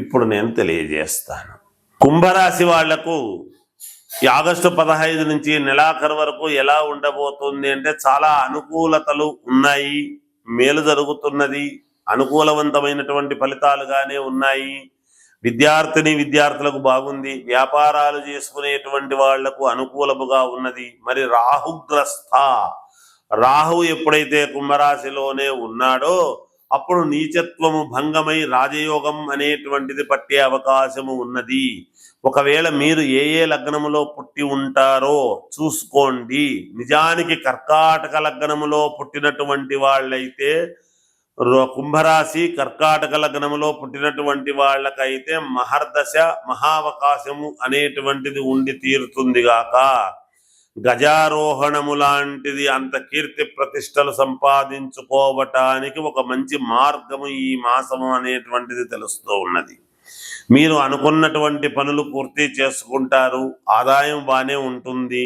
ఇప్పుడు నేను తెలియజేస్తాను. కుంభరాశి వాళ్ళకు ఆగస్టు పదహైదు నుంచి నెలాఖరు వరకు ఎలా ఉండబోతుంది అంటే చాలా అనుకూలతలు ఉన్నాయి. మేలు జరుగుతున్నది. అనుకూలవంతమైనటువంటి ఫలితాలుగానే ఉన్నాయి. విద్యార్థిని విద్యార్థులకు బాగుంది. వ్యాపారాలు చేసుకునేటువంటి వాళ్ళకు అనుకూలముగా ఉన్నది. మరి రాహుగ్రస్త రాహు ఎప్పుడైతే కుంభరాశిలోనే ఉన్నాడో అప్పుడు నీచత్వము భంగమై రాజయోగం అనేటువంటిది పట్టే అవకాశము ఉన్నది. ఒకవేళ మీరు ఏ ఏ లగ్నములో పుట్టి ఉంటారో చూసుకోండి. నిజానికి కర్కాటక లగ్నములో పుట్టినటువంటి వాళ్ళైతే కుంభరాశి కర్కాటక లగ్నములో పుట్టినటువంటి వాళ్ళకైతే మహర్దశ మహావకాశము అనేటువంటిది ఉండి తీరుతుంది గాక. గజారోహణము లాంటిది అంత కీర్తి ప్రతిష్టలు సంపాదించుకోవటానికి ఒక మంచి మార్గము ఈ మాసము అనేటువంటిది తెలుస్తూ ఉన్నది. మీరు అనుకున్నటువంటి పనులు పూర్తి చేసుకుంటారు ఆదాయం బాగానే ఉంటుంది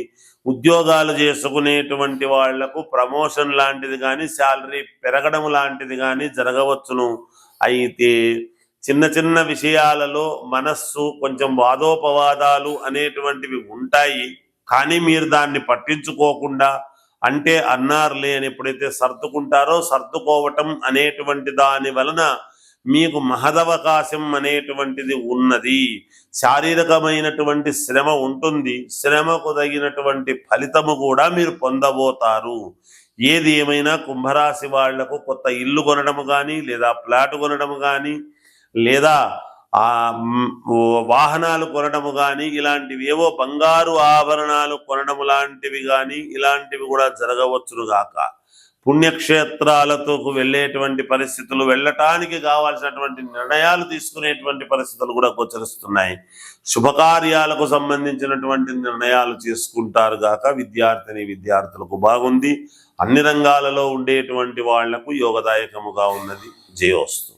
ఉద్యోగాలు చేసుకునేటువంటి వాళ్ళకు ప్రమోషన్ లాంటిది కానీ శాలరీ పెరగడం లాంటిది కానీ జరగవచ్చును. అయితే చిన్న చిన్న విషయాలలో మనస్సు కొంచెం వాదోపవాదాలు అనేటువంటివి ఉంటాయి. కానీ మీరు దాన్ని పట్టించుకోకుండా అంటే అన్నారులే అని ఎప్పుడైతే సర్దుకుంటారో సర్దుకోవటం అనేటువంటి దాని వలన మీకు మహదవకాశం అనేటువంటిది ఉన్నది. శారీరకమైనటువంటి శ్రమ ఉంటుంది. శ్రమకు తగినటువంటి ఫలితము కూడా మీరు పొందబోతారు. ఏది ఏమైనా కుంభరాశి వాళ్ళకు కొత్త ఇల్లు కొనడం కానీ లేదా ప్లాట్ కొనడం కానీ లేదా వాహనాలు కొనడము కానీ ఇలాంటివి ఏవో బంగారు ఆభరణాలు కొనడము లాంటివి కానీ ఇలాంటివి కూడా జరగవచ్చునుగాక పుణ్యక్షేత్రాలతో వెళ్ళేటువంటి పరిస్థితులు వెళ్ళటానికి కావాల్సినటువంటి నిర్ణయాలు తీసుకునేటువంటి పరిస్థితులు కూడా గోచరిస్తున్నాయి. శుభకార్యాలకు సంబంధించినటువంటి నిర్ణయాలు తీసుకుంటారు గాక విద్యార్థిని విద్యార్థులకు బాగుంది. అన్ని రంగాలలో ఉండేటువంటి వాళ్ళకు యోగదాయకముగా ఉన్నది. జయోస్తు.